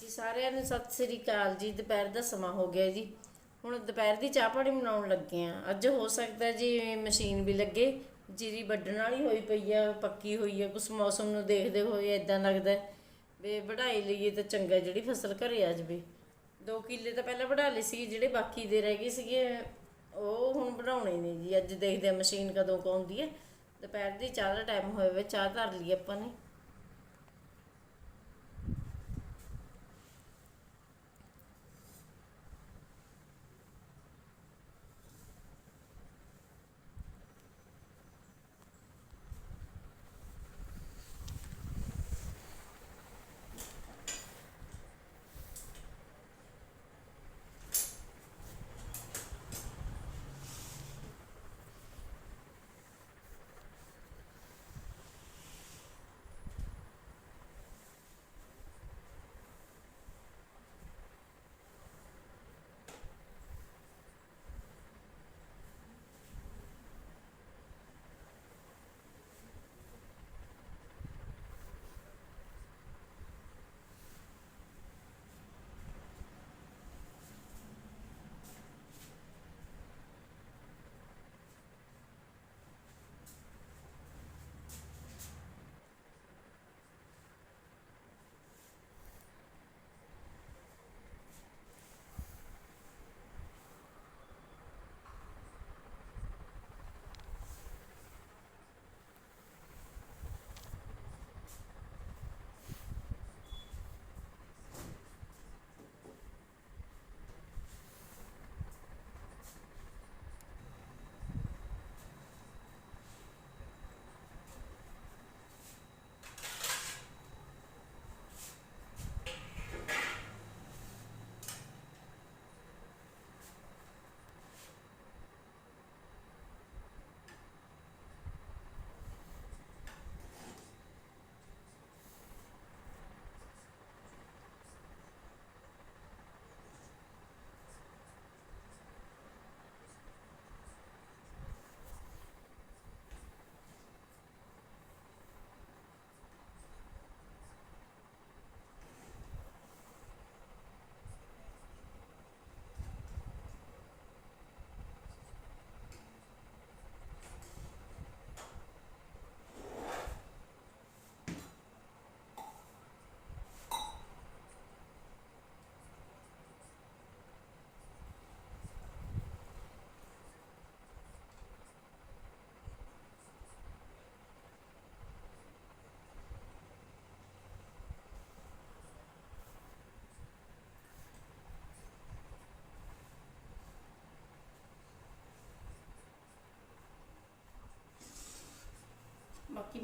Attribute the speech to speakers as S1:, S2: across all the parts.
S1: ਜੀ, ਸਾਰਿਆਂ ਨੂੰ ਸਤਿ ਸ੍ਰੀ ਅਕਾਲ ਜੀ। ਦੁਪਹਿਰ ਦਾ ਸਮਾਂ ਹੋ ਗਿਆ ਜੀ। ਹੁਣ ਦੁਪਹਿਰ ਦੀ ਚਾਹ ਪਾਣੀ ਬਣਾਉਣ ਲੱਗੇ ਆ ਅੱਜ ਹੋ ਸਕਦਾ ਜੀ ਮਸ਼ੀਨ ਵੀ ਲੱਗੇ, ਜੀਰੀ ਵੱਢਣ ਵਾਲੀ ਹੋਈ ਪਈ ਆ, ਪੱਕੀ ਹੋਈ ਆ, ਕੁਛ ਮੌਸਮ ਨੂੰ ਦੇਖਦੇ ਹੋਏ ਇਦਾਂ ਲੱਗਦਾ ਵੀ ਵਢਾਈ ਲਈਏ ਤਾਂ ਚੰਗਾ ਜਿਹੜੀ ਫਸਲ ਘਰੇ ਆ ਜਾਵੇ। 2 ਕਿੱਲੇ ਤਾਂ ਪਹਿਲਾਂ ਵਢਾ ਲਏ ਸੀ, ਜਿਹੜੇ ਬਾਕੀ ਦੇ ਰਹਿ ਗਏ ਸੀਗੇ, ਉਹ ਹੁਣ ਬਣਾਉਣੇ ਨੇ ਜੀ। ਅੱਜ ਦੇਖਦੇ ਆ ਮਸ਼ੀਨ ਕਦੋਂ ਕੌਂਦੀ ਹੈ। ਦੁਪਹਿਰ ਦੀ ਚਾਹ ਦਾ ਟਾਈਮ ਹੋਇਆ ਵੇ ਚਾਹ ਧਰ ਲਈ ਆਪਾਂ ਨੇ।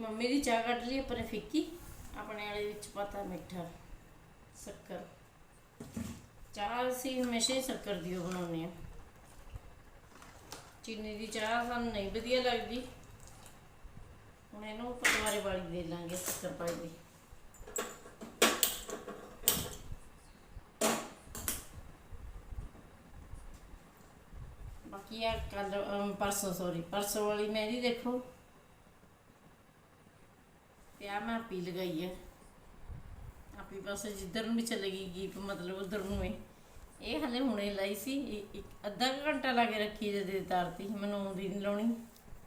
S1: ਮੰਮੀ ਦੀ ਚਾਹ ਕੱਢ ਲਈ ਆਪਾਂ ਫਿੱਕੀ। ਆਪਣੇ ਵਾਲੇ ਵਿੱਚ ਪਤਾ ਮਿੱਠਾ, ਸ਼ੱਕਰ। ਚਾਹ ਅਸੀਂ ਹਮੇਸ਼ਾ ਹੀ ਸ਼ੱਕਰ ਦੀ ਓ ਬਣਾਉਂਦੇ ਆ ਚੀਨੀ ਦੀ ਚਾਹ ਸਾਨੂੰ ਨਹੀਂ ਵਧੀਆ ਲੱਗਦੀ। ਹੁਣ ਇਹਨੂੰ ਪਟਵਾਰੇ ਵਾਲੀ ਦੇ ਲਾਂਗੇ, ਸ਼ੱਕਰ ਪਾਈ ਦੀ। ਬਾਕੀ ਆ ਕੱਲ ਪਰਸੋਂ ਸੌਰੀ ਪਰਸੋਂ ਵਾਲੀ ਮਹਿੰਦੀ ਦੇਖੋ। ਤੇ ਮੈਂ ਆਪੀ ਲਗਾਈ ਹੈ ਆਪੀ ਪਾਸੇ ਜਿੱਧਰ ਨੂੰ ਵੀ ਚਲੇਗੀ ਗੀਪ ਮਤਲਬ ਉਧਰ ਨੂੰ ਹੀ ਇਹ ਹਲੇ ਹੁਣੇ ਲਾਈ ਸੀ ਇੱਕ ਅੱਧਾ ਕੁ ਘੰਟਾ ਲਾ ਕੇ ਰੱਖੀ ਜਦੇ ਤਾਰਤੀ, ਮੈਨੂੰ ਆਉਂਦੀ ਨਹੀਂ ਲਾਉਣੀ।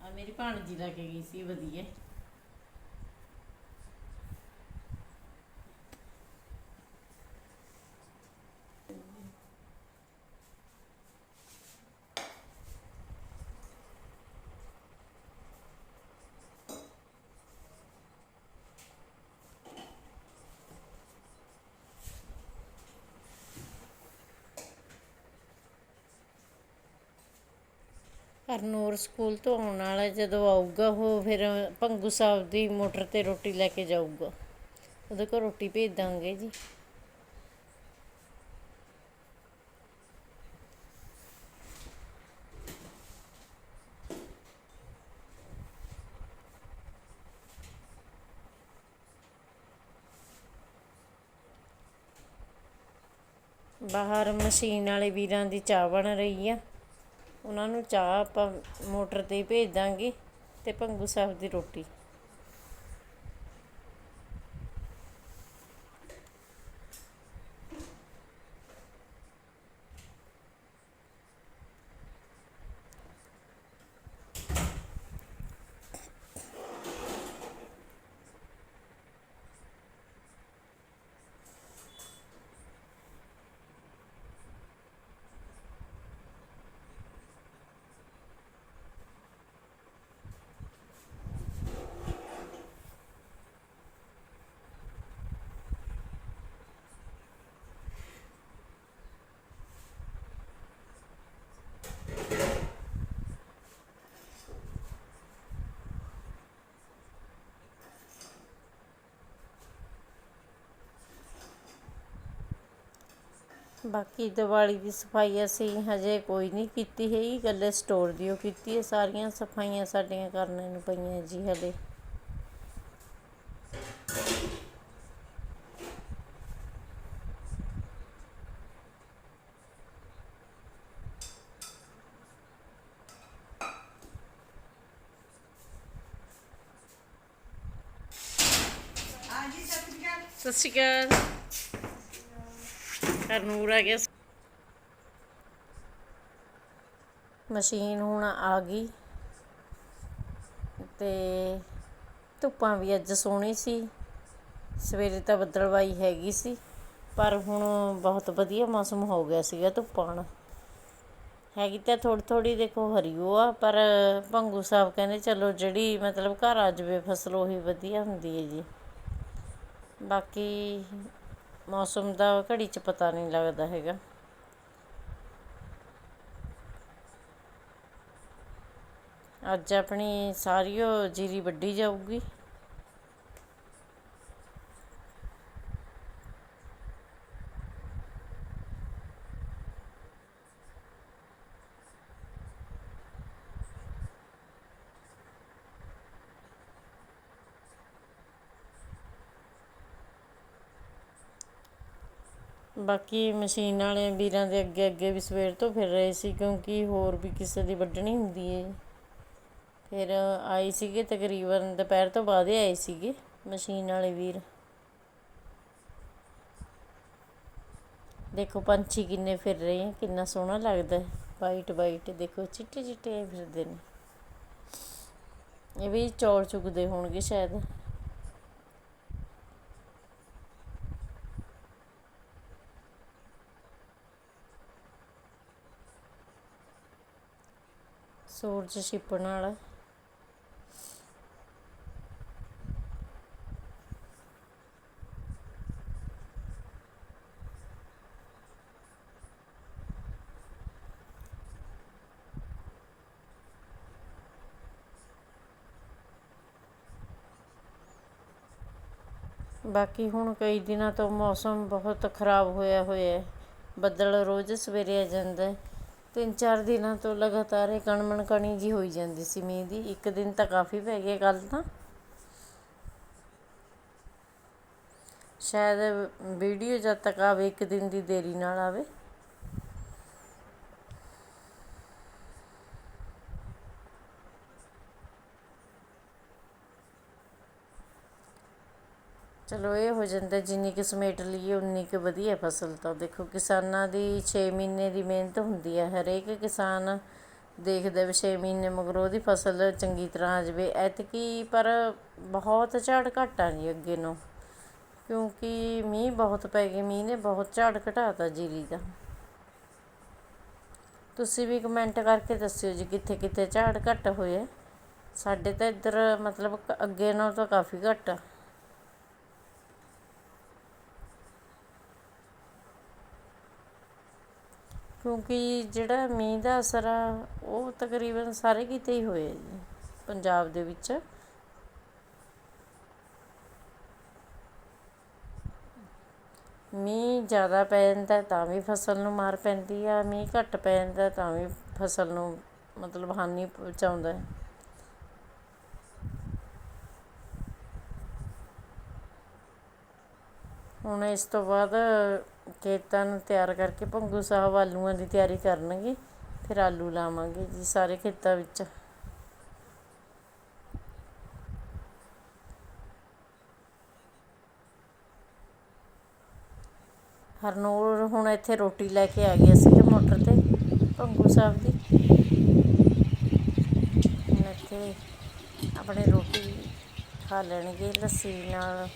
S1: ਆ ਮੇਰੀ ਭਾਣਜੀ ਲਾ ਕੇ ਗਈ ਸੀ, ਵਧੀਆ। ਹਰਨੂਰ ਸਕੂਲ ਤੋਂ ਆਉਣ ਵਾਲਾ ਜਦੋਂ ਆਊਗਾ ਉਹ ਫਿਰ ਭੰਗੂ ਸਾਹਿਬ ਦੀ ਮੋਟਰ ਤੇ ਰੋਟੀ ਲੈ ਕੇ ਜਾਊਗਾ। ਉਹਦੇ ਕੋਲ ਰੋਟੀ ਭੇਜ ਦਾਂਗੇ ਜੀ। ਬਾਹਰ ਮਸ਼ੀਨ ਵਾਲੇ ਵੀਰਾਂ ਦੀ ਚਾਹ ਬਣ ਰਹੀ ਆ। ਉਹਨਾਂ ਨੂੰ ਚਾਹ ਆਪਾਂ ਮੋਟਰ ਤੇ ਹੀ ਭੇਜ ਦਾਂਗੇ ਅਤੇ ਭੰਗੂ ਸਾਹਿਬ ਦੀ ਰੋਟੀ। ਬਾਕੀ ਦੀਵਾਲੀ ਦੀ ਸਫ਼ਾਈ ਅਸੀਂ ਹਜੇ ਕੋਈ ਨਹੀਂ ਕੀਤੀ ਹੈਗੀ ਇਕੱਲੇ ਸਟੋਰ ਦੀ ਉਹ ਕੀਤੀ ਹੈ ਸਾਰੀਆਂ ਸਫਾਈਆਂ ਸਾਡੀਆਂ ਕਰਨ ਨੂੰ ਪਈਆਂ ਜੀ ਹਲੇ
S2: ਹਾਂਜੀ ਸਤਿ ਸ਼੍ਰੀ ਅਕਾਲ।
S1: ਸਤਿ ਆ ਗਿਆ ਮਸ਼ੀਨ ਹੁਣ ਆ ਗਈ ਤੇ ਧੁੱਪਾਂ ਵੀ ਅੱਜ ਸੋਹਣੀ ਸੀ। ਸਵੇਰੇ ਤਾਂ ਬੱਦਲਵਾਈ ਹੈਗੀ ਸੀ, ਪਰ ਹੁਣ ਬਹੁਤ ਵਧੀਆ ਮੌਸਮ ਹੋ ਗਿਆ ਸੀਗਾ ਧੁੱਪਾਂ ਨਾਲ। ਹੈਗੀ ਤਾਂ ਥੋੜੀ ਥੋੜੀ ਦੇਖੋ ਹਰੀ ਉਹ ਆ, ਪਰ ਭੰਗੂ ਸਾਹਿਬ ਕਹਿੰਦੇ ਚਲੋ ਜਿਹੜੀ ਮਤਲਬ ਘਰ ਆ ਜਾਵੇ ਫਸਲ ਉਹੀ ਵਧੀਆ ਹੁੰਦੀ ਹੈ ਜੀ। ਬਾਕੀ ਮੌਸਮ ਦਾ ਘੜੀ 'ਚ ਪਤਾ ਨਹੀਂ ਲੱਗਦਾ ਹੈਗਾ। ਅੱਜ ਆਪਣੀ ਸਾਰੀ ਓ ਜੀਰੀ ਵੱਢੀ ਜਾਊਗੀ। ਬਾਕੀ ਮਸ਼ੀਨ ਵਾਲੇ ਵੀਰਾਂ ਦੇ ਅੱਗੇ ਅੱਗੇ ਵੀ ਸਵੇਰ ਤੋਂ ਫਿਰ ਰਹੇ ਸੀ, ਕਿਉਂਕਿ ਹੋਰ ਵੀ ਕਿਸੇ ਦੀ ਵੱਢਣੀ ਹੁੰਦੀ ਹੈ ਫਿਰ ਆਏ ਸੀਗੇ ਤਕਰੀਬਨ ਦੁਪਹਿਰ ਤੋਂ ਬਾਅਦ ਆਏ ਸੀਗੇ ਮਸ਼ੀਨ ਵਾਲੇ ਵੀਰ। ਦੇਖੋ ਪੰਛੀ ਕਿੰਨੇ ਫਿਰ ਰਹੇ ਹੈ ਕਿੰਨਾ ਸੋਹਣਾ ਲੱਗਦਾ ਵਾਈਟ ਵਾਈਟ ਦੇਖੋ, ਚਿੱਟੇ ਚਿੱਟੇ ਫਿਰਦੇ ਨੇ। ਇਹ ਵੀ ਚੌਰ ਚੁਗਦੇ ਹੋਣਗੇ ਸ਼ਾਇਦ। ਸੂਰਜ ਛਿਪਣ ਵਾਲਾ ਬਾਕੀ ਹੁਣ ਕਈ ਦਿਨਾਂ ਤੋਂ ਮੌਸਮ ਬਹੁਤ ਖਰਾਬ ਹੋਇਆ ਹੋਇਆ ਹੈ। ਬੱਦਲ ਰੋਜ਼ ਸਵੇਰੇ ਆ ਜਾਂਦਾ। ਤਿੰਨ ਚਾਰ ਦਿਨਾਂ ਤੋਂ ਲਗਾਤਾਰ ਇਹ ਕਣਮਣ ਕਣੀ ਜਿਹੀ ਹੋਈ ਜਾਂਦੀ ਸੀ ਮੀਂਹ ਦੀ। ਇੱਕ ਦਿਨ ਤਾਂ ਕਾਫੀ ਪੈ ਗਿਆ ਕੱਲ੍ਹ ਤਾਂ। ਸ਼ਾਇਦ ਵੀਡੀਓ ਜਦ ਤੱਕ ਆਵੇ, ਇੱਕ ਦਿਨ ਦੀ ਦੇਰੀ ਨਾਲ ਆਵੇ। ਚਲੋ ਇਹ ਹੋ ਜਾਂਦਾ ਜਿੰਨੀ ਕੁ ਸਮੇਟ ਲਈਏ, ਉਨੀ ਕੁ ਵਧੀਆ ਫਸਲ ਤਾਂ ਦੇਖੋ ਕਿਸਾਨਾਂ ਦੀ ਛੇ ਮਹੀਨੇ ਦੀ ਮਿਹਨਤ ਹੁੰਦੀ ਹੈ ਹਰੇਕ ਕਿਸਾਨ ਦੇਖਦਾ ਵੀ ਛੇ ਮਹੀਨੇ ਮਗਰੋਂ ਉਹਦੀ ਫਸਲ ਚੰਗੀ ਤਰ੍ਹਾਂ ਆ ਜਾਵੇ, ਐਤਕੀ ਪਰ ਬਹੁਤ ਝਾੜ ਘੱਟ ਆ ਜੀ ਅੱਗੇ ਨੂੰ, ਕਿਉਂਕਿ ਮੀਂਹ ਬਹੁਤ ਪੈ ਗਏ, ਮੀਂਹ ਨੇ ਬਹੁਤ ਝਾੜ ਘਟਾਤਾ ਜੀਰੀ ਦਾ। ਤੁਸੀਂ ਵੀ ਕਮੈਂਟ ਕਰਕੇ ਦੱਸਿਓ ਜੀ ਕਿੱਥੇ ਕਿੱਥੇ ਝਾੜ ਘੱਟ ਹੋਏ, ਸਾਡੇ ਤਾਂ ਇੱਧਰ ਮਤਲਬ ਅੱਗੇ ਨਾਲੋਂ ਤਾਂ ਕਾਫੀ ਘੱਟ ਆ। ਕਿਉਂਕਿ ਜਿਹੜਾ ਮੀਂਹ ਦਾ ਅਸਰ ਆ, ਉਹ ਤਕਰੀਬਨ ਸਾਰੇ ਕਿਤੇ ਹੀ ਹੋਇਆ ਜੀ, ਪੰਜਾਬ ਦੇ ਵਿੱਚ। ਮੀਂਹ ਜ਼ਿਆਦਾ ਪੈ ਜਾਂਦਾ ਤਾਂ ਵੀ ਫਸਲ ਨੂੰ ਮਾਰ ਪੈਂਦੀ ਆ, ਮੀਂਹ ਘੱਟ ਪੈ ਜਾਂਦਾ ਤਾਂ ਵੀ ਫਸਲ ਨੂੰ ਮਤਲਬ ਹਾਨੀ ਪਹੁੰਚਾਉਂਦਾ ਹੈ। ਹੁਣ ਇਸ ਤੋਂ ਬਾਅਦ ਖੇਤਾਂ ਨੂੰ ਤਿਆਰ ਕਰਕੇ ਭੰਗੂ ਸਾਹਿਬ ਆਲੂਆਂ ਦੀ ਤਿਆਰੀ ਕਰਨਗੇ, ਫਿਰ ਆਲੂ ਲਾਵਾਂਗੇ ਜੀ ਸਾਰੇ ਖੇਤਾਂ ਵਿੱਚ। ਹਰਨੂਰ ਹੁਣ ਇੱਥੇ ਰੋਟੀ ਲੈ ਕੇ ਆ ਗਿਆ ਸੀਗਾ ਮੋਟਰ ਤੇ ਭੰਗੂ ਸਾਹਿਬ ਦੀ। ਹੁਣ ਇੱਥੇ ਆਪਣੇ ਰੋਟੀ ਖਾ ਲੈਣਗੇ, ਲੱਸੀ ਨਾਲ।